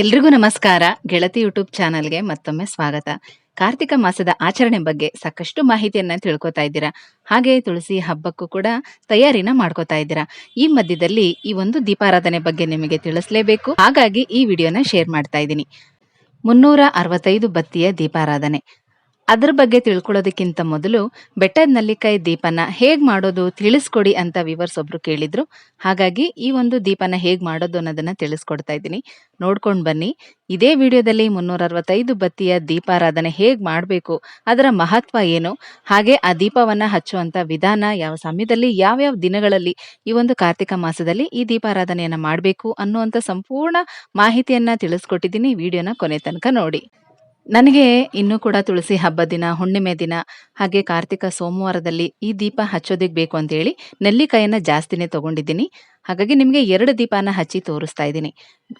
ಎಲ್ರಿಗೂ ನಮಸ್ಕಾರ. ಗೆಳತಿ ಯೂಟ್ಯೂಬ್ ಚಾನಲ್ಗೆ ಮತ್ತೊಮ್ಮೆ ಸ್ವಾಗತ. ಕಾರ್ತಿಕ ಮಾಸದ ಆಚರಣೆ ಬಗ್ಗೆ ಸಾಕಷ್ಟು ಮಾಹಿತಿಯನ್ನ ತಿಳ್ಕೊತಾ ಇದ್ದೀರಾ? ಹಾಗೆ ತುಳಸಿ ಹಬ್ಬಕ್ಕೂ ಕೂಡ ತಯಾರಿನ ಮಾಡ್ಕೋತಾ ಇದ್ದೀರಾ? ಈ ಮಧ್ಯದಲ್ಲಿ ಈ ಒಂದು ದೀಪಾರಾಧನೆ ಬಗ್ಗೆ ನಿಮಗೆ ತಿಳಿಸ್ಲೇಬೇಕು. ಹಾಗಾಗಿ ಈ ವಿಡಿಯೋನ ಶೇರ್ ಮಾಡ್ತಾ ಇದ್ದೀನಿ. ಮುನ್ನೂರ ಅರವತ್ತೈದು ಬತ್ತಿಯ ದೀಪಾರಾಧನೆ. ಅದ್ರ ಬಗ್ಗೆ ತಿಳ್ಕೊಳ್ಳೋದಕ್ಕಿಂತ ಮೊದಲು ಬೆಟ್ಟದ ನಲ್ಲಿಕಾಯಿ ದೀಪನ ಹೇಗ್ ಮಾಡೋದು ತಿಳಿಸ್ಕೊಡಿ ಅಂತ ವಿವರ್ಸ್ ಒಬ್ರು ಕೇಳಿದ್ರು. ಹಾಗಾಗಿ ಈ ಒಂದು ದೀಪನ ಹೇಗ್ ಮಾಡೋದು ಅನ್ನೋದನ್ನ ತಿಳಿಸ್ಕೊಡ್ತಾ ಇದ್ದೀನಿ. ನೋಡ್ಕೊಂಡು ಬನ್ನಿ. ಇದೇ ವಿಡಿಯೋದಲ್ಲಿ ಮುನ್ನೂರ ಅರವತ್ತೈದು ಬತ್ತಿಯ ದೀಪಾರಾಧನೆ ಹೇಗ್ ಮಾಡಬೇಕು, ಅದರ ಮಹತ್ವ ಏನು, ಹಾಗೆ ಆ ದೀಪವನ್ನ ಹಚ್ಚುವಂತ ವಿಧಾನ ಯಾವ ಸಮಯದಲ್ಲಿ, ಯಾವ್ಯಾವ ದಿನಗಳಲ್ಲಿ ಈ ಒಂದು ಕಾರ್ತಿಕ ಮಾಸದಲ್ಲಿ ಈ ದೀಪಾರಾಧನೆಯನ್ನ ಮಾಡಬೇಕು ಅನ್ನುವಂಥ ಸಂಪೂರ್ಣ ಮಾಹಿತಿಯನ್ನ ತಿಳಿಸ್ಕೊಟ್ಟಿದ್ದೀನಿ ವಿಡಿಯೋನ ಕೊನೆ ತನಕ ನೋಡಿ. ನನಗೆ ಇನ್ನೂ ಕೂಡ ತುಳಸಿ ಹಬ್ಬ ದಿನ, ಹುಣ್ಣಿಮೆ ದಿನ, ಹಾಗೆ ಕಾರ್ತಿಕ ಸೋಮವಾರದಲ್ಲಿ ಈ ದೀಪ ಹಚ್ಚೋದಿಕ್ ಬೇಕು ಅಂತೇಳಿ ನೆಲ್ಲಿಕಾಯನ್ನ ಜಾಸ್ತಿನೇ ತಗೊಂಡಿದ್ದೀನಿ. ಹಾಗಾಗಿ ನಿಮಗೆ ಎರಡು ದೀಪನ ಹಚ್ಚಿ ತೋರಿಸ್ತಾ ಇದ್ದೀನಿ.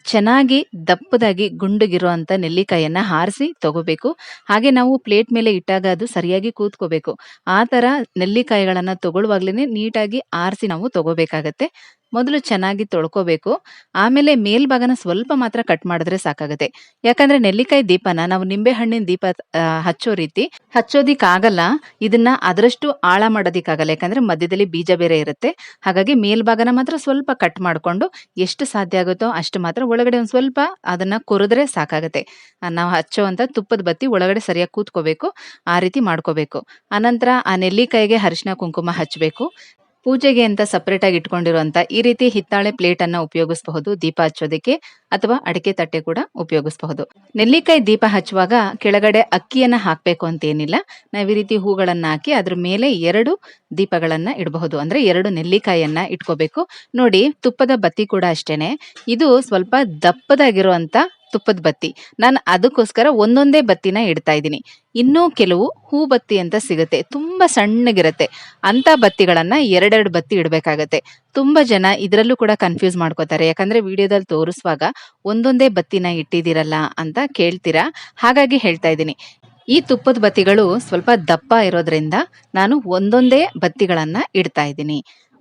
ಚೆನ್ನಾಗಿ ದಪ್ಪದಾಗಿ ಗುಂಡುಗಿರುವಂಥ ನೆಲ್ಲಿಕಾಯನ್ನ ಹಾರಿಸಿ ತಗೋಬೇಕು. ಹಾಗೆ ನಾವು ಪ್ಲೇಟ್ ಮೇಲೆ ಇಟ್ಟಾಗ ಅದು ಸರಿಯಾಗಿ ಕೂತ್ಕೋಬೇಕು. ಆ ಥರ ನೆಲ್ಲಿಕಾಯಿಗಳನ್ನ ತಗೊಳ್ಳುವಾಗ್ಲೇ ನೀಟಾಗಿ ಆರಿಸಿ ನಾವು ತಗೋಬೇಕಾಗತ್ತೆ. ಮೊದಲು ಚೆನ್ನಾಗಿ ತೊಳ್ಕೋಬೇಕು. ಆಮೇಲೆ ಮೇಲ್ಭಾಗನ ಸ್ವಲ್ಪ ಮಾತ್ರ ಕಟ್ ಮಾಡಿದ್ರೆ ಸಾಕಾಗುತ್ತೆ. ಯಾಕಂದ್ರೆ ನೆಲ್ಲಿಕಾಯಿ ದೀಪನ ನಾವು ನಿಂಬೆ ಹಣ್ಣಿನ ದೀಪ ಹಚ್ಚೋ ರೀತಿ ಹಚ್ಚೋದಿಕ್ಕಾಗಲ್ಲ. ಇದನ್ನ ಅದರಷ್ಟು ಆಳ ಮಾಡೋದಿಕ್ಕಾಗಲ್ಲ. ಯಾಕಂದ್ರೆ ಮಧ್ಯದಲ್ಲಿ ಬೀಜ ಬೇರೆ ಇರುತ್ತೆ. ಹಾಗಾಗಿ ಮೇಲ್ಭಾಗನ ಮಾತ್ರ ಸ್ವಲ್ಪ ಕಟ್ ಮಾಡ್ಕೊಂಡು ಎಷ್ಟು ಸಾಧ್ಯ ಆಗುತ್ತೋ ಅಷ್ಟು ಮಾತ್ರ ಒಳಗಡೆ ಒಂದ್ ಸ್ವಲ್ಪ ಅದನ್ನ ಕೊರಿದ್ರೆ ಸಾಕಾಗುತ್ತೆ. ನಾವು ಹಚ್ಚೋವಂಥ ತುಪ್ಪದ ಬತ್ತಿ ಒಳಗಡೆ ಸರಿಯಾಗಿ ಕೂತ್ಕೋಬೇಕು, ಆ ರೀತಿ ಮಾಡ್ಕೋಬೇಕು. ಅನಂತರ ಆ ನೆಲ್ಲಿಕಾಯಿಗೆ ಅರಿಶಿನ ಕುಂಕುಮ ಹಚ್ಚಬೇಕು ಪೂಜೆಗೆ ಅಂತ ಸಪರೇಟ್ ಆಗಿ ಇಟ್ಕೊಂಡಿರುವಂತ ಈ ರೀತಿ ಹಿತ್ತಾಳೆ ಪ್ಲೇಟ್ ಅನ್ನ ಉಪಯೋಗಿಸಬಹುದು, ದೀಪ ಹಚ್ಚೋದಕ್ಕೆ ಅಥವಾ ಅಡಿಕೆ ತಟ್ಟೆ ಕೂಡ ಉಪಯೋಗಿಸಬಹುದು. ನೆಲ್ಲಿಕಾಯಿ ದೀಪ ಹಚ್ಚುವಾಗ ಕೆಳಗಡೆ ಅಕ್ಕಿಯನ್ನ ಹಾಕ್ಬೇಕು ಅಂತ ಏನಿಲ್ಲ. ನಾವು ಈ ರೀತಿ ಹೂಗಳನ್ನ ಹಾಕಿ ಅದ್ರ ಮೇಲೆ ಎರಡು ದೀಪಗಳನ್ನ ಇಡಬಹುದು. ಅಂದ್ರೆ ಎರಡು ನೆಲ್ಲಿಕಾಯನ್ನ ಇಟ್ಕೋಬೇಕು. ನೋಡಿ, ತುಪ್ಪದ ಬತ್ತಿ ಕೂಡ ಅಷ್ಟೇನೆ. ಇದು ಸ್ವಲ್ಪ ದಪ್ಪದಾಗಿರುವಂತ ತುಪ್ಪದ ಬತ್ತಿ. ನಾನು ಅದಕ್ಕೋಸ್ಕರ ಒಂದೊಂದೇ ಬತ್ತಿನ ಇಡ್ತಾ ಇದ್ದೀನಿ. ಇನ್ನೂ ಕೆಲವು ಹೂ ಬತ್ತಿ ಅಂತ ಸಿಗುತ್ತೆ. ತುಂಬಾ ಸಣ್ಣಗಿರುತ್ತೆ. ಅಂತ ಬತ್ತಿಗಳನ್ನ ಎರಡೆರಡು ಬತ್ತಿ ಇಡಬೇಕಾಗತ್ತೆ. ತುಂಬಾ ಜನ ಇದರಲ್ಲೂ ಕೂಡ ಕನ್ಫ್ಯೂಸ್ ಮಾಡ್ಕೋತಾರೆ. ಯಾಕಂದ್ರೆ ವಿಡಿಯೋದಲ್ಲಿ ತೋರಿಸುವಾಗ ಒಂದೊಂದೇ ಬತ್ತಿನ ಇಟ್ಟಿದ್ದೀರಲ್ಲ ಅಂತ ಕೇಳ್ತೀರಾ? ಹಾಗಾಗಿ ಹೇಳ್ತಾ ಇದ್ದೀನಿ. ಈ ತುಪ್ಪದ ಬತ್ತಿಗಳು ಸ್ವಲ್ಪ ದಪ್ಪ ಇರೋದ್ರಿಂದ ನಾನು ಒಂದೊಂದೇ ಬತ್ತಿಗಳನ್ನ ಇಡ್ತಾ ಇದ್ದೀನಿ.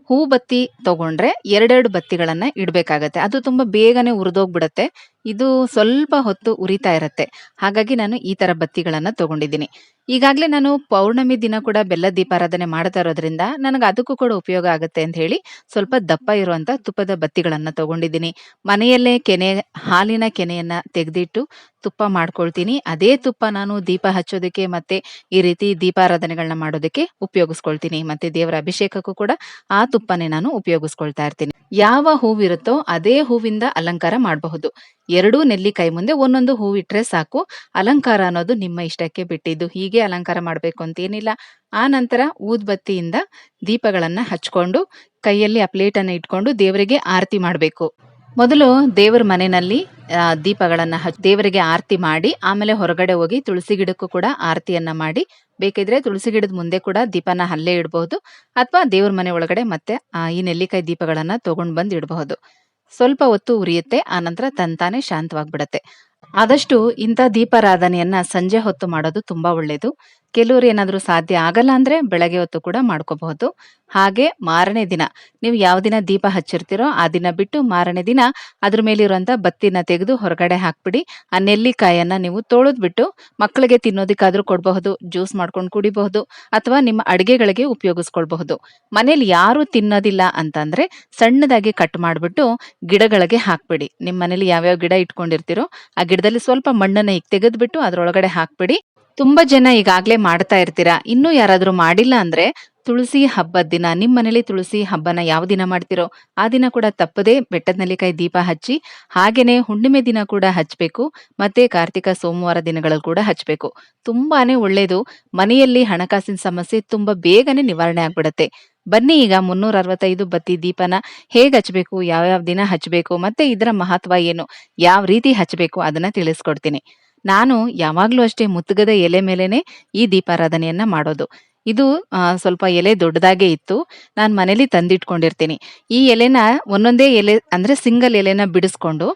ಹೂ ಬತ್ತಿ ತಗೊಂಡ್ರೆ ಎರಡೆರಡು ಬತ್ತಿಗಳನ್ನ ಇಡಬೇಕಾಗತ್ತೆ. ಅದು ತುಂಬಾ ಬೇಗನೆ ಉರಿದೋಗ್ಬಿಡತ್ತೆ. ಇದು ಸ್ವಲ್ಪ ಹೊತ್ತು ಉರಿತಾ ಇರುತ್ತೆ. ಹಾಗಾಗಿ ನಾನು ಈ ತರ ಬತ್ತಿಗಳನ್ನ ತಗೊಂಡಿದ್ದೀನಿ. ಈಗಾಗಲೇ ನಾನು ಪೌರ್ಣಮಿ ದಿನ ಕೂಡ ಬೆಲ್ಲ ದೀಪಾರಾಧನೆ ಮಾಡ್ತಾ ಇರೋದ್ರಿಂದ ನನಗೆ ಅದಕ್ಕೂ ಕೂಡ ಉಪಯೋಗ ಆಗುತ್ತೆ ಅಂತ ಹೇಳಿ ಸ್ವಲ್ಪ ದಪ್ಪ ಇರುವಂತ ತುಪ್ಪದ ಬತ್ತಿಗಳನ್ನ ತಗೊಂಡಿದ್ದೀನಿ. ಮನೆಯಲ್ಲೇ ಕೆನೆ, ಹಾಲಿನ ಕೆನೆಯನ್ನ ತೆಗೆದಿಟ್ಟು ತುಪ್ಪ ಮಾಡ್ಕೊಳ್ತೀನಿ. ಅದೇ ತುಪ್ಪ ನಾನು ದೀಪ ಹಚ್ಚೋದಕ್ಕೆ ಮತ್ತೆ ಈ ರೀತಿ ದೀಪಾರಾಧನೆಗಳನ್ನ ಮಾಡೋದಕ್ಕೆ ಉಪಯೋಗಿಸ್ಕೊಳ್ತೀನಿ. ಮತ್ತೆ ದೇವರ ಅಭಿಷೇಕಕ್ಕೂ ಕೂಡ ಆ ತುಪ್ಪನೇ ನಾನು ಉಪಯೋಗಿಸ್ಕೊಳ್ತಾ ಇರ್ತೀನಿ. ಯಾವ ಹೂವಿರುತ್ತೋ ಅದೇ ಹೂವಿಂದ ಅಲಂಕಾರ ಮಾಡಬಹುದು. ಎರಡೂ ನೆಲ್ಲಿಕಾಯಿ ಮುಂದೆ ಒಂದೊಂದು ಹೂವಿಟ್ಟರೆ ಸಾಕು. ಅಲಂಕಾರ ಅನ್ನೋದು ನಿಮ್ಮ ಇಷ್ಟಕ್ಕೆ ಬಿಟ್ಟಿದ್ದು ಹೀಗೆ ಅಲಂಕಾರ ಮಾಡಬೇಕು ಅಂತೇನಿಲ್ಲ. ಆ ನಂತರ ಊದ್ಬತ್ತಿಯಿಂದ ದೀಪಗಳನ್ನು ಹಚ್ಕೊಂಡು, ಕೈಯಲ್ಲಿ ಆ ಪ್ಲೇಟ್ ಅನ್ನ ಇಟ್ಕೊಂಡು ದೇವರಿಗೆ ಆರತಿ ಮಾಡಬೇಕು. ಮೊದಲು ದೇವರ ಮನೆಯಲ್ಲಿ ದೀಪಗಳನ್ನ ಹಚ್ ದೇವರಿಗೆ ಆರತಿ ಮಾಡಿ, ಆಮೇಲೆ ಹೊರಗಡೆ ಹೋಗಿ ತುಳಸಿ ಗಿಡಕ್ಕೂ ಕೂಡ ಆರತಿಯನ್ನ ಮಾಡಿ ಬೇಕಿದ್ರೆ ತುಳಸಿ ಗಿಡದ ಮುಂದೆ ಕೂಡ ದೀಪನ ಅಲ್ಲೇ ಇಡಬಹುದು. ಅಥವಾ ದೇವ್ರ ಮನೆ ಒಳಗಡೆ ಮತ್ತೆ ಈ ನೆಲ್ಲಿಕಾಯಿ ದೀಪಗಳನ್ನ ತಗೊಂಡ್ ಬಂದು ಇಡಬಹುದು. ಸ್ವಲ್ಪ ಹೊತ್ತು ಉರಿಯುತ್ತೆ ಆನಂತರ ತಂತಾನೆ ಶಾಂತವಾಗ್ಬಿಡತ್ತೆ. ಆದಷ್ಟು ಇಂಥ ದೀಪಾರಾಧನೆಯನ್ನ ಸಂಜೆ ಹೊತ್ತು ಮಾಡೋದು ತುಂಬಾ ಒಳ್ಳೇದು. ಕೆಲವರು ಏನಾದರೂ ಸಾಧ್ಯ ಆಗಲ್ಲ ಅಂದರೆ ಬೆಳಗ್ಗೆ ಹೊತ್ತು ಕೂಡ ಮಾಡ್ಕೋಬಹುದು. ಹಾಗೆ ಮಾರನೇ ದಿನ, ನೀವು ಯಾವ ದಿನ ದೀಪ ಹಚ್ಚಿರ್ತೀರೋ ಆ ದಿನ ಬಿಟ್ಟು ಮಾರನೇ ದಿನ ಅದ್ರ ಮೇಲಿರುವಂಥ ಬತ್ತಿನ ತೆಗೆದು ಹೊರಗಡೆ ಹಾಕ್ಬಿಡಿ. ಆ ನೆಲ್ಲಿಕಾಯನ್ನ ನೀವು ತೊಳೆದ್ಬಿಟ್ಟು ಮಕ್ಕಳಿಗೆ ತಿನ್ನೋದಕ್ಕಾದರೂ ಕೊಡಬಹುದು, ಜ್ಯೂಸ್ ಮಾಡ್ಕೊಂಡು ಕುಡಿಬಹುದು, ಅಥವಾ ನಿಮ್ಮ ಅಡಿಗೆಗಳಿಗೆ ಉಪಯೋಗಿಸ್ಕೊಳ್ಬಹುದು. ಮನೇಲಿ ಯಾರು ತಿನ್ನೋದಿಲ್ಲ ಅಂತಂದ್ರೆ ಸಣ್ಣದಾಗಿ ಕಟ್ ಮಾಡಿಬಿಟ್ಟು ಗಿಡಗಳಿಗೆ ಹಾಕ್ಬಿಡಿ. ನಿಮ್ಮ ಮನೇಲಿ ಯಾವ್ಯಾವ ಗಿಡ ಇಟ್ಕೊಂಡಿರ್ತೀರೋ ಆ ಗಿಡದಲ್ಲಿ ಸ್ವಲ್ಪ ಮಣ್ಣನ್ನ ಈಗ ತೆಗೆದ್ಬಿಟ್ಟು ಅದ್ರೊಳಗಡೆ ಹಾಕ್ಬಿಡಿ. ತುಂಬಾ ಜನ ಈಗಾಗ್ಲೇ ಮಾಡ್ತಾ ಇರ್ತೀರಾ? ಇನ್ನೂ ಯಾರಾದ್ರೂ ಮಾಡಿಲ್ಲ ಅಂದ್ರೆ ತುಳಸಿ ಹಬ್ಬದ ದಿನ, ನಿಮ್ ಮನೇಲಿ ತುಳಸಿ ಹಬ್ಬನ ಯಾವ ದಿನ ಮಾಡ್ತಿರೋ? ಆ ದಿನ ಕೂಡ ತಪ್ಪದೆ ಬೆಟ್ಟದ ನೆಲ್ಲಿಕಾಯಿ ದೀಪ ಹಚ್ಚಿ, ಹಾಗೇನೆ ಹುಣ್ಣಿಮೆ ದಿನ ಕೂಡ ಹಚ್ಬೇಕು, ಮತ್ತೆ ಕಾರ್ತಿಕ ಸೋಮವಾರ ದಿನಗಳಲ್ಲಿ ಕೂಡ ಹಚ್ಬೇಕು. ತುಂಬಾನೇ ಒಳ್ಳೇದು. ಮನೆಯಲ್ಲಿ ಹಣಕಾಸಿನ ಸಮಸ್ಯೆ ತುಂಬಾ ಬೇಗನೆ ನಿವಾರಣೆ ಆಗ್ಬಿಡತ್ತೆ. ಬನ್ನಿ ಈಗ ಮುನ್ನೂರ ಅರವತ್ತೈದು ಬತ್ತಿ ದೀಪನ ಹೇಗ್ ಹಚ್ಬೇಕು, ಯಾವ್ಯಾವ ದಿನ ಹಚ್ಬೇಕು, ಮತ್ತೆ ಇದರ ಮಹತ್ವ ಏನು, ಯಾವ ರೀತಿ ಹಚ್ಬೇಕು ಅದನ್ನ ತಿಳಿಸ್ಕೊಡ್ತೀನಿ. ನಾನು ಯಾವಾಗ್ಲೂ ಅಷ್ಟೇ ಮುತ್ತುಗದ ಎಲೆ ಮೇಲೇನೆ ಈ ದೀಪಾರಾಧನೆಯನ್ನ ಮಾಡೋದು. ಇದು ಸ್ವಲ್ಪ ಎಲೆ ದೊಡ್ಡದಾಗೆ ಇತ್ತು. ನಾನು ಮನೇಲಿ ತಂದಿಟ್ಕೊಂಡಿರ್ತೀನಿ. ಈ ಎಲೆನ ಒಂದೊಂದೇ ಎಲೆ, ಅಂದ್ರೆ ಸಿಂಗಲ್ ಎಲೆನ ಬಿಡಿಸ್ಕೊಂಡು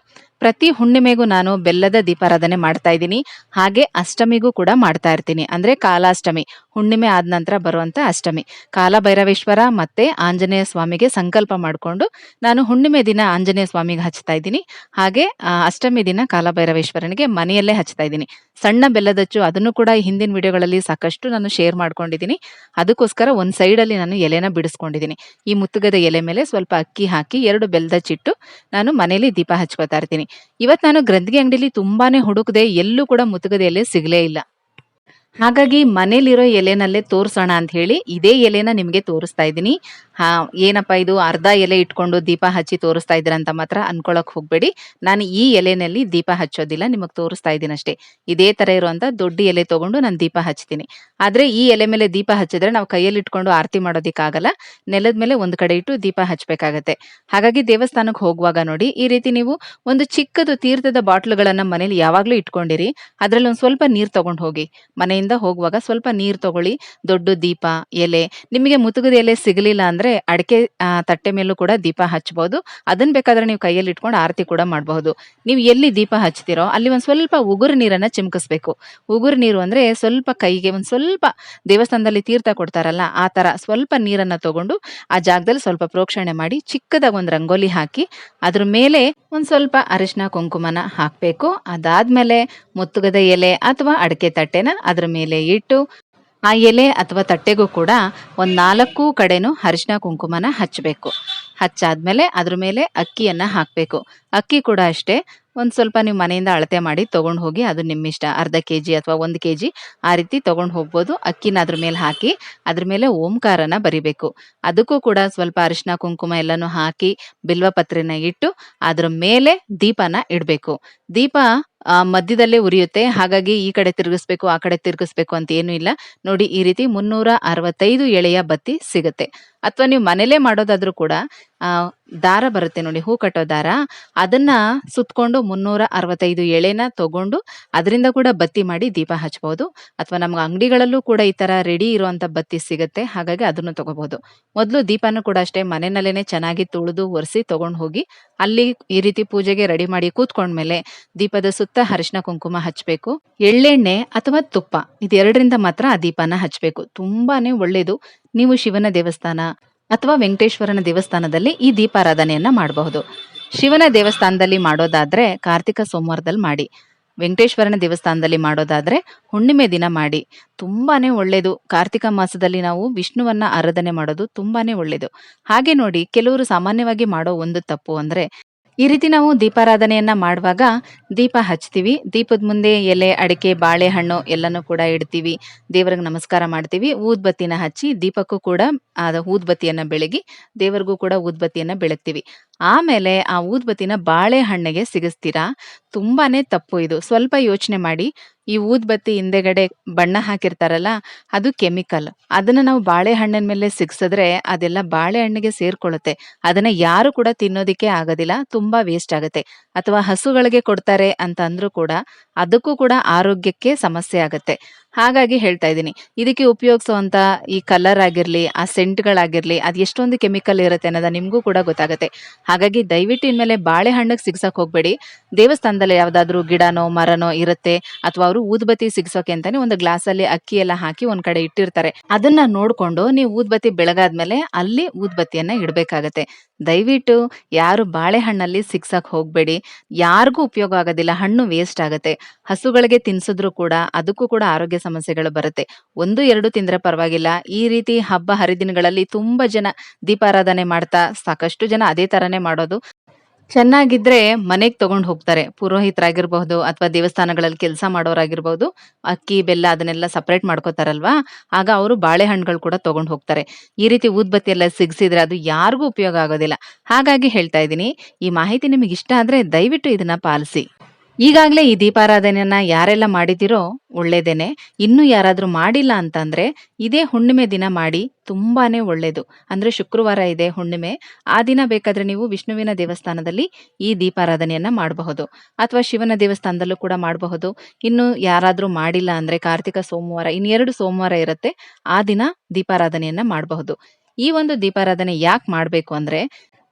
ಪ್ರತಿ ಹುಣ್ಣಿಮೆಗೂ ನಾನು ಬೆಲ್ಲದ ದೀಪಾರಾಧನೆ ಮಾಡ್ತಾ ಇದ್ದೀನಿ. ಹಾಗೆ ಅಷ್ಟಮಿಗೂ ಕೂಡ ಮಾಡ್ತಾ ಇರ್ತೀನಿ. ಅಂದ್ರೆ ಕಾಲಾಷ್ಟಮಿ. ಹುಣ್ಣಿಮೆ ಆದ ನಂತರ ಬರುವಂತ ಅಷ್ಟಮಿ. ಕಾಲಭೈರವೇಶ್ವರ ಮತ್ತೆ ಆಂಜನೇಯ ಸ್ವಾಮಿಗೆ ಸಂಕಲ್ಪ ಮಾಡಿಕೊಂಡು ನಾನು ಹುಣ್ಣಿಮೆ ದಿನ ಆಂಜನೇಯ ಸ್ವಾಮಿಗೆ ಹಚ್ತಾ ಇದ್ದೀನಿ. ಹಾಗೆ ಅಷ್ಟಮಿ ದಿನ ಕಾಲಭೈರವೇಶ್ವರನಿಗೆ ಮನೆಯಲ್ಲೇ ಹಚ್ತಾ ಇದ್ದೀನಿ. ಸಣ್ಣ ಬೆಲ್ಲದಚ್ಚು ಅದನ್ನು ಕೂಡ ಹಿಂದಿನ ವಿಡಿಯೋಗಳಲ್ಲಿ ಸಾಕಷ್ಟು ನಾನು ಶೇರ್ ಮಾಡ್ಕೊಂಡಿದ್ದೀನಿ. ಅದಕ್ಕೋಸ್ಕರ ಒಂದು ಸೈಡಲ್ಲಿ ನಾನು ಎಲೆನ ಬಿಡಿಸ್ಕೊಂಡಿದ್ದೀನಿ. ಈ ಮುತ್ತುಗದ ಎಲೆ ಮೇಲೆ ಸ್ವಲ್ಪ ಅಕ್ಕಿ ಹಾಕಿ ಎರಡು ಬೆಲ್ಲದಚ್ಚಿಟ್ಟು ನಾನು ಮನೇಲಿ ದೀಪ ಹಚ್ಕೋತಾ ಇರ್ತೀನಿ. ಇವತ್ತು ನಾನು ಗ್ರಂಥಿಗೆ ಅಂಗಡಿಲಿ ತುಂಬಾನೇ ಹುಡುಕದೆ ಎಲ್ಲೂ ಕೂಡ ಮುತ್ತುಗದ ಎಲೆ ಸಿಗಲೇ ಇಲ್ಲ. ಹಾಗಾಗಿ ಮನೇಲಿರೋ ಎಲೆನಲ್ಲೇ ತೋರಿಸೋಣ ಅಂತ ಹೇಳಿ ಇದೇ ಎಲೆನ ನಿಮಗೆ ತೋರಿಸ್ತಾ ಇದ್ದೀನಿ. ಹಾ, ಏನಪ್ಪ ಇದು ಅರ್ಧ ಎಲೆ ಇಟ್ಕೊಂಡು ದೀಪ ಹಚ್ಚಿ ತೋರಿಸ್ತಾ ಇದ್ದೀರಾ ಅಂತ ಮಾತ್ರ ಅನ್ಕೊಳಕ್ ಹೋಗ್ಬೇಡಿ. ನಾನು ಈ ಎಲೆನಲ್ಲಿ ದೀಪ ಹಚ್ಚೋದಿಲ್ಲ, ನಿಮಗ್ ತೋರಿಸ್ತಾ ಇದ್ದೀನಿ ಅಷ್ಟೇ. ಇದೇ ತರ ಇರುವಂತ ದೊಡ್ಡ ಎಲೆ ತಗೊಂಡು ನಾನು ದೀಪ ಹಚ್ತೀನಿ. ಆದ್ರೆ ಈ ಎಲೆ ಮೇಲೆ ದೀಪ ಹಚ್ಚಿದ್ರೆ ನಾವು ಕೈಯಲ್ಲಿ ಇಟ್ಕೊಂಡು ಆರತಿ ಮಾಡೋದಿಕ್ಕಾಗಲ್ಲ, ನೆಲದ ಮೇಲೆ ಒಂದ್ ಕಡೆ ಇಟ್ಟು ದೀಪ ಹಚ್ಬೇಕಾಗತ್ತೆ. ಹಾಗಾಗಿ ದೇವಸ್ಥಾನಕ್ಕೆ ಹೋಗುವಾಗ ನೋಡಿ, ಈ ರೀತಿ ನೀವು ಒಂದು ಚಿಕ್ಕದು ತೀರ್ಥದ ಬಾಟ್ಲುಗಳನ್ನ ಮನೇಲಿ ಯಾವಾಗ್ಲೂ ಇಟ್ಕೊಂಡಿರಿ, ಅದ್ರಲ್ಲಿ ಒಂದ್ ಸ್ವಲ್ಪ ನೀರ್ ತಗೊಂಡ್ ಹೋಗಿ. ಮನೆಯಿಂದ ಹೋಗುವಾಗ ಸ್ವಲ್ಪ ನೀರ್ ತಗೊಳ್ಳಿ, ದೊಡ್ಡ ದೀಪ, ಎಲೆ. ನಿಮಗೆ ಮುತುಗದ ಎಲೆ ಸಿಗಲಿಲ್ಲ ಅಂದ್ರೆ ಅಡಿಕೆ ತಟ್ಟೆ ಮೇಲೂ ಕೂಡ ದೀಪ ಹಚ್ಚಬಹುದು ಅದನ್ನ ಬೇಕಾದ್ರೆ ನೀವು ಕೈಯಲ್ಲಿ ಇಟ್ಕೊಂಡು ಆರತಿ ಕೂಡ ಮಾಡಬಹುದು. ನೀವು ಎಲ್ಲಿ ದೀಪ ಹಚ್ತಿರೋ ಅಲ್ಲಿ ಒಂದ್ ಸ್ವಲ್ಪ ಉಗುರು ನೀರನ್ನ ಚಿಮ್ಕಿಸ್ಬೇಕು. ಉಗುರು ನೀರು ಅಂದ್ರೆ ಸ್ವಲ್ಪ ಕೈಗೆ ಒಂದ್ ಸ್ವಲ್ಪ ದೇವಸ್ಥಾನದಲ್ಲಿ ತೀರ್ಥ ಕೊಡ್ತಾರಲ್ಲ ಆ ತರ ಸ್ವಲ್ಪ ನೀರನ್ನ ತಗೊಂಡು ಆ ಜಾಗದಲ್ಲಿ ಸ್ವಲ್ಪ ಪ್ರೋಕ್ಷಣೆ ಮಾಡಿ ಚಿಕ್ಕದಾಗ ಒಂದ್ ರಂಗೋಲಿ ಹಾಕಿ ಅದ್ರ ಮೇಲೆ ಒಂದ್ ಸ್ವಲ್ಪ ಅರಿಶಿನ ಕುಂಕುಮನ ಹಾಕ್ಬೇಕು. ಅದಾದ್ಮೇಲೆ ಮುತ್ತುಗದ ಎಲೆ ಅಥವಾ ಅಡಕೆ ತಟ್ಟೆನ ಅದ್ರ ಮೇಲೆ ಇಟ್ಟು ಆ ಎಲೆ ಅಥವಾ ತಟ್ಟೆಗೂ ಕೂಡ ಒಂದು ನಾಲ್ಕು ಕಡೆನೂ ಅರಿಶಿನ ಕುಂಕುಮನ ಹಚ್ಚಬೇಕು. ಹಚ್ಚಾದ್ಮೇಲೆ ಅದ್ರ ಮೇಲೆ ಅಕ್ಕಿಯನ್ನ ಹಾಕಬೇಕು. ಅಕ್ಕಿ ಕೂಡ ಅಷ್ಟೇ, ಒಂದು ಸ್ವಲ್ಪ ನೀವು ಮನೆಯಿಂದ ಅಳತೆ ಮಾಡಿ ತೊಗೊಂಡು ಹೋಗಿ ಅದು ನಿಮ್ಮಿಷ್ಟ. ಅರ್ಧ ಕೆ ಜಿ ಅಥವಾ ಒಂದ್ ಕೆಜಿ ಆ ರೀತಿ ತೊಗೊಂಡು ಹೋಗ್ಬೋದು. ಅಕ್ಕಿನ ಅದ್ರ ಮೇಲೆ ಹಾಕಿ ಅದ್ರ ಮೇಲೆ ಓಂಕಾರನ ಬರಿಬೇಕು. ಅದಕ್ಕೂ ಕೂಡ ಸ್ವಲ್ಪ ಅರಿಶಿನ ಕುಂಕುಮ ಎಲ್ಲಾನು ಹಾಕಿ ಬಿಲ್ವ ಪತ್ರೆನ ಇಟ್ಟು ಅದ್ರ ಮೇಲೆ ದೀಪನ ಇಡಬೇಕು. ದೀಪ ಆ, ಮಧ್ಯದಲ್ಲೇ ಉರಿಯುತ್ತೆ. ಹಾಗಾಗಿ ಈ ಕಡೆ ತಿರುಗಿಸ್ಬೇಕು ಆ ಕಡೆ ತಿರುಗಿಸ್ಬೇಕು ಅಂತ ಏನೂ ಇಲ್ಲ. ನೋಡಿ ಈ ರೀತಿ ಮುನ್ನೂರ ಅರವತ್ತೈದು ಎಳೆಯ ಬತ್ತಿ ಸಿಗುತ್ತೆ. ಅಥವಾ ನೀವು ಮನೇಲೇ ಮಾಡೋದಾದ್ರೂ ಕೂಡ ದಾರ ಬರುತ್ತೆ ನೋಡಿ, ಹೂ ಕಟ್ಟೋ ದಾರ. ಅದನ್ನ ಸುತ್ತಕೊಂಡು ಮುನ್ನೂರ ಅರವತ್ತೈದು ಎಳೆನ ತಗೊಂಡು ಅದರಿಂದ ಕೂಡ ಬತ್ತಿ ಮಾಡಿ ದೀಪ ಹಚ್ಬಹುದು ಅಥವಾ ನಮ್ಗೆ ಅಂಗಡಿಗಳಲ್ಲೂ ಕೂಡ ಈ ತರ ರೆಡಿ ಇರುವಂತ ಬತ್ತಿ ಸಿಗುತ್ತೆ. ಹಾಗಾಗಿ ಅದನ್ನು ತಗೋಬಹುದು ಮೊದಲು ದೀಪನೂ ಕೂಡ ಅಷ್ಟೇ ಮನೆಯಲ್ಲೇನೆ ಚೆನ್ನಾಗಿ ತುಳಿದು ಒರೆಸಿ ತಗೊಂಡು ಹೋಗಿ, ಅಲ್ಲಿ ಈ ರೀತಿ ಪೂಜೆಗೆ ರೆಡಿ ಮಾಡಿ ಕೂತ್ಕೊಂಡ್ಮೇಲೆ ದೀಪದ ಸುತ್ತ ಅರಿಶಿನ ಕುಂಕುಮ ಹಚ್ಬೇಕು. ಎಳ್ಳೆಣ್ಣೆ ಅಥವಾ ತುಪ್ಪ ಇದೆರಡರಿಂದ ಮಾತ್ರ ಆ ದೀಪನ ಹಚ್ಬೇಕು. ತುಂಬಾನೇ ಒಳ್ಳೇದು ನೀವು ಶಿವನ ದೇವಸ್ಥಾನ ಅಥವಾ ವೆಂಕಟೇಶ್ವರನ ದೇವಸ್ಥಾನದಲ್ಲಿ ಈ ದೀಪಾರಾಧನೆಯನ್ನ ಮಾಡಬಹುದು. ಶಿವನ ದೇವಸ್ಥಾನದಲ್ಲಿ ಮಾಡೋದಾದ್ರೆ ಕಾರ್ತಿಕ ಸೋಮವಾರದಲ್ಲಿ ಮಾಡಿ. ವೆಂಕಟೇಶ್ವರನ ದೇವಸ್ಥಾನದಲ್ಲಿ ಮಾಡೋದಾದ್ರೆ ಹುಣ್ಣಿಮೆ ದಿನ ಮಾಡಿ. ತುಂಬಾನೇ ಒಳ್ಳೇದು. ಕಾರ್ತಿಕ ಮಾಸದಲ್ಲಿ ನಾವು ವಿಷ್ಣುವನ್ನ ಆರಾಧನೆ ಮಾಡೋದು ತುಂಬಾನೇ ಒಳ್ಳೇದು. ಹಾಗೆ ನೋಡಿ ಕೆಲವರು ಸಾಮಾನ್ಯವಾಗಿ ಮಾಡೋ ಒಂದು ತಪ್ಪು ಅಂದ್ರೆ ಈ ರೀತಿ ನಾವು ದೀಪಾರಾಧನೆಯನ್ನ ಮಾಡುವಾಗ ದೀಪ ಹಚ್ತೀವಿ. ದೀಪದ ಮುಂದೆ ಎಲೆ, ಅಡಿಕೆ, ಬಾಳೆಹಣ್ಣು ಎಲ್ಲನೂ ಕೂಡ ಇಡ್ತೀವಿ. ದೇವರಿಗೆ ನಮಸ್ಕಾರ ಮಾಡ್ತೀವಿ. ಊದ್ಬತ್ತಿನ ಹಚ್ಚಿ ದೀಪಕ್ಕೂ ಕೂಡ ಆ ಊದ್ಬತ್ತಿಯನ್ನ ಬೆಳಗಿ ದೇವರಿಗೂ ಕೂಡ ಊದ್ಬತ್ತಿಯನ್ನ ಬೆಳಗ್ತೀವಿ. ಆಮೇಲೆ ಆ ಊದ್ಬತ್ತಿನ ಬಾಳೆಹಣ್ಣಿಗೆ ಸಿಗಿಸ್ತೀರಾ? ತುಂಬಾನೇ ತಪ್ಪು ಇದು. ಸ್ವಲ್ಪ ಯೋಚನೆ ಮಾಡಿ. ಈ ಊದ್ಬತ್ತಿ ಹಿಂದೆಗಡೆ ಬಣ್ಣ ಹಾಕಿರ್ತಾರಲ್ಲ, ಅದು ಕೆಮಿಕಲ್. ಅದನ್ನ ನಾವು ಬಾಳೆಹಣ್ಣಿನ ಮೇಲೆ ಸಿಗ್ಸಿದ್ರೆ ಅದೆಲ್ಲ ಬಾಳೆಹಣ್ಣಿಗೆ ಸೇರ್ಕೊಳ್ಳುತ್ತೆ. ಅದನ್ನ ಯಾರು ಕೂಡ ತಿನ್ನೋದಿಕ್ಕೆ ಆಗೋದಿಲ್ಲ, ತುಂಬಾ ವೇಸ್ಟ್ ಆಗುತ್ತೆ. ಅಥವಾ ಹಸುಗಳಿಗೆ ಕೊಡ್ತಾರೆ ಅಂತ ಅಂದ್ರೂ ಕೂಡ ಅದಕ್ಕೂ ಕೂಡ ಆರೋಗ್ಯಕ್ಕೆ ಸಮಸ್ಯೆ ಆಗುತ್ತೆ. ಹಾಗಾಗಿ ಹೇಳ್ತಾ ಇದ್ದೀನಿ, ಇದಕ್ಕೆ ಉಪಯೋಗಿಸುವಂತ ಈ ಕಲರ್ ಆಗಿರಲಿ, ಆ ಸೆಂಟ್ಗಳಾಗಿರಲಿ ಅದು ಎಷ್ಟೊಂದು ಕೆಮಿಕಲ್ ಇರುತ್ತೆ ಅನ್ನೋದು ನಿಮಗೂ ಕೂಡ ಗೊತ್ತಾಗುತ್ತೆ. ಹಾಗಾಗಿ ದಯವಿಟ್ಟು ಇನ್ಮೇಲೆ ಬಾಳೆಹಣ್ಣಿಗೆ ಸಿಗ್ಸಕ್ ಹೋಗ್ಬೇಡಿ. ದೇವಸ್ಥಾನದಲ್ಲಿ ಯಾವ್ದಾದ್ರು ಗಿಡನೋ, ಮರನೋ ಇರುತ್ತೆ, ಅಥವಾ ಅವರು ಊದ್ಬತ್ತಿ ಸಿಗ್ಸೋಕೆ ಅಂತಾನೆ ಒಂದು ಗ್ಲಾಸಲ್ಲಿ ಅಕ್ಕಿ ಎಲ್ಲ ಹಾಕಿ ಒಂದ್ ಕಡೆ ಇಟ್ಟಿರ್ತಾರೆ. ಅದನ್ನ ನೋಡ್ಕೊಂಡು ನೀವು ಊದ್ಬತ್ತಿ ಬೆಳಗಾದ್ಮೇಲೆ ಅಲ್ಲಿ ಊದ್ಬತ್ತಿಯನ್ನ ಇಡಬೇಕಾಗತ್ತೆ. ದಯವಿಟ್ಟು ಯಾರು ಬಾಳೆಹಣ್ಣಲ್ಲಿ ಸಿಗ್ಸಕ್ ಹೋಗ್ಬೇಡಿ. ಯಾರಿಗೂ ಉಪಯೋಗ ಆಗೋದಿಲ್ಲ, ಹಣ್ಣು ವೇಸ್ಟ್ ಆಗುತ್ತೆ. ಹಸುಗಳಿಗೆ ತಿನ್ಸಿದ್ರು ಕೂಡ ಅದಕ್ಕೂ ಕೂಡ ಆರೋಗ್ಯ ಸಮಸ್ಯೆಗಳು ಬರುತ್ತೆ. ಒಂದು, ಎರಡು ತಿಂದ್ರೆ ಪರವಾಗಿಲ್ಲ. ಈ ರೀತಿ ಹಬ್ಬ ಹರಿದಿನಗಳಲ್ಲಿ ತುಂಬಾ ಜನ ದೀಪಾರಾಧನೆ ಮಾಡ್ತಾ ಸಾಕಷ್ಟು ಜನ ಅದೇ ತರನೇ ಮಾಡೋದು. ಚೆನ್ನಾಗಿದ್ರೆ ಮನೆಗೆ ತಗೊಂಡ್ ಹೋಗ್ತಾರೆ. ಪುರೋಹಿತರಾಗಿರ್ಬಹುದು ಅಥವಾ ದೇವಸ್ಥಾನಗಳಲ್ಲಿ ಕೆಲಸ ಮಾಡೋರಾಗಿರ್ಬಹುದು. ಅಕ್ಕಿ, ಬೆಲ್ಲ ಅದನ್ನೆಲ್ಲ ಸಪರೇಟ್ ಮಾಡ್ಕೋತಾರಲ್ವಾ? ಆಗ ಅವರು ಬಾಳೆಹಣ್ಣುಗಳು ಕೂಡ ತಗೊಂಡ್ ಹೋಗ್ತಾರೆ. ಈ ರೀತಿ ಊದ್ಬತ್ತಿ ಎಲ್ಲ ಸಿಗ್ಸಿದ್ರೆ ಅದು ಯಾರಿಗೂ ಉಪಯೋಗ ಆಗೋದಿಲ್ಲ. ಹಾಗಾಗಿ ಹೇಳ್ತಾ ಇದ್ದೀನಿ, ಈ ಮಾಹಿತಿ ನಿಮಗೆ ಇಷ್ಟ ಆದ್ರೆ ದಯವಿಟ್ಟು ಇದನ್ನ ಪಾಲಿಸಿ. ಈಗಾಗಲೇ ಈ ದೀಪಾರಾಧನೆಯನ್ನ ಯಾರೆಲ್ಲ ಮಾಡಿದಿರೋ ಒಳ್ಳೇದೇನೆ. ಇನ್ನು ಯಾರಾದರೂ ಮಾಡಿಲ್ಲ ಅಂತಂದ್ರೆ ಇದೇ ಹುಣ್ಣಿಮೆ ದಿನ ಮಾಡಿ ತುಂಬಾನೇ ಒಳ್ಳೇದು. ಅಂದ್ರೆ ಶುಕ್ರವಾರ ಇದೆ ಹುಣ್ಣಿಮೆ. ಆ ದಿನ ಬೇಕಾದ್ರೆ ನೀವು ವಿಷ್ಣುವಿನ ದೇವಸ್ಥಾನದಲ್ಲಿ ಈ ದೀಪಾರಾಧನೆಯನ್ನ ಮಾಡಬಹುದು. ಅಥವಾ ಶಿವನ ದೇವಸ್ಥಾನದಲ್ಲೂ ಕೂಡ ಮಾಡಬಹುದು. ಇನ್ನು ಯಾರಾದರೂ ಮಾಡಿಲ್ಲ ಅಂದ್ರೆ ಕಾರ್ತಿಕ ಸೋಮವಾರ ಇನ್ನೆರಡು ಸೋಮವಾರ ಇರುತ್ತೆ. ಆ ದಿನ ದೀಪಾರಾಧನೆಯನ್ನ ಮಾಡಬಹುದು. ಈ ಒಂದು ದೀಪಾರಾಧನೆ ಯಾಕೆ ಮಾಡಬೇಕು ಅಂದ್ರೆ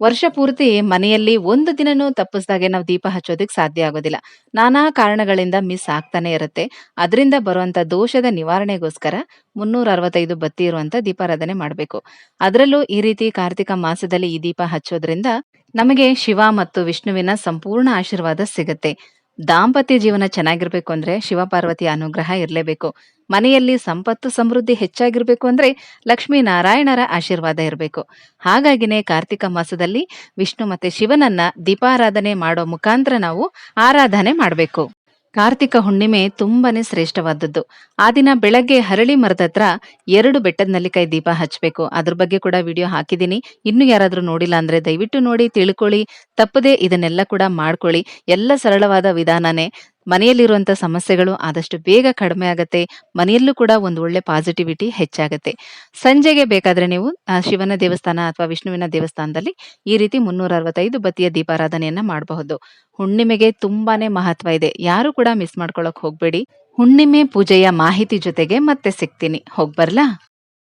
ವರ್ಷ ಪೂರ್ತಿ ಮನೆಯಲ್ಲಿ ಒಂದು ದಿನನೂ ತಪ್ಪಿಸ್ದಾಗೆ ನಾವು ದೀಪ ಹಚ್ಚೋದಕ್ಕೆ ಸಾಧ್ಯ ಆಗೋದಿಲ್ಲ. ನಾನಾ ಕಾರಣಗಳಿಂದ ಮಿಸ್ ಆಗ್ತಾನೆ ಇರುತ್ತೆ. ಅದರಿಂದ ಬರುವಂತ ದೋಷದ ನಿವಾರಣೆಗೋಸ್ಕರ 365 ಬತ್ತಿ ಇರುವಂತ ದೀಪಾರಾಧನೆ ಮಾಡಬೇಕು ಅದರಲ್ಲೂ ಈ ರೀತಿ ಕಾರ್ತಿಕ ಮಾಸದಲ್ಲಿ ಈ ದೀಪ ಹಚ್ಚೋದ್ರಿಂದ ನಮಗೆ ಶಿವ ಮತ್ತು ವಿಷ್ಣುವಿನ ಸಂಪೂರ್ಣ ಆಶೀರ್ವಾದ ಸಿಗತ್ತೆ. ದಾಂಪತ್ಯ ಜೀವನ ಚೆನ್ನಾಗಿರ್ಬೇಕು ಅಂದ್ರೆ ಶಿವ-ಪಾರ್ವತಿಯ ಅನುಗ್ರಹ ಇರಲೇಬೇಕು ಮನೆಯಲ್ಲಿ ಸಂಪತ್ತು ಸಮೃದ್ಧಿ ಹೆಚ್ಚಾಗಿರ್ಬೇಕು ಅಂದ್ರೆ ಲಕ್ಷ್ಮೀ ನಾರಾಯಣರ ಆಶೀರ್ವಾದ ಇರಬೇಕು ಹಾಗಾಗಿನೇ ಕಾರ್ತಿಕ ಮಾಸದಲ್ಲಿ ವಿಷ್ಣು ಮತ್ತೆ ಶಿವನನ್ನ ದೀಪಾರಾಧನೆ ಮಾಡೋ ಮುಖಾಂತರ ನಾವು ಆರಾಧನೆ ಮಾಡ್ಬೇಕು. ಕಾರ್ತಿಕ ಹುಣ್ಣಿಮೆ ತುಂಬಾನೇ ಶ್ರೇಷ್ಠವಾದದ್ದು. ಆ ದಿನ ಬೆಳಗ್ಗೆ ಹರಳಿ ಮರದ ಹತ್ರ ಎರಡು ಬೆಟ್ಟದ ನೆಲ್ಲಿಕಾಯಿ ದೀಪ ಹಚ್ಚಬೇಕು ಅದ್ರ ಬಗ್ಗೆ ಕೂಡ ವಿಡಿಯೋ ಹಾಕಿದ್ದೀನಿ ಇನ್ನು ಯಾರಾದ್ರೂ ನೋಡಿಲ್ಲ ಅಂದ್ರೆ ದಯವಿಟ್ಟು ನೋಡಿ, ತಿಳ್ಕೊಳ್ಳಿ. ತಪ್ಪದೆ ಇದನ್ನೆಲ್ಲ ಕೂಡ ಮಾಡ್ಕೊಳ್ಳಿ. ಎಲ್ಲ ಸರಳವಾದ ವಿಧಾನನೇ. ಮನೆಯಲ್ಲಿರುವಂತ ಸಮಸ್ಯೆಗಳು ಆದಷ್ಟು ಬೇಗ ಕಡಿಮೆ ಆಗತ್ತೆ. ಮನೆಯಲ್ಲೂ ಕೂಡ ಒಂದು ಒಳ್ಳೆ ಪಾಸಿಟಿವಿಟಿ ಹೆಚ್ಚಾಗತ್ತೆ. ಸಂಜೆಗೆ ಬೇಕಾದ್ರೆ ನೀವು ಶಿವನ ದೇವಸ್ಥಾನ ಅಥವಾ ವಿಷ್ಣುವಿನ ದೇವಸ್ಥಾನದಲ್ಲಿ ಈ ರೀತಿ 365 ಬತ್ತಿಯ ದೀಪಾರಾಧನೆಯನ್ನ ಮಾಡಬಹುದು. ಹುಣ್ಣಿಮೆಗೆ ತುಂಬಾನೇ ಮಹತ್ವ ಇದೆ. ಯಾರು ಕೂಡ ಮಿಸ್ ಮಾಡ್ಕೊಳಕ್ ಹೋಗ್ಬೇಡಿ. ಹುಣ್ಣಿಮೆ ಪೂಜೆಯ ಮಾಹಿತಿ ಜೊತೆಗೆ ಮತ್ತೆ ಸಿಗ್ತೀನಿ. ಹೋಗ್ಬರ್ಲಾ?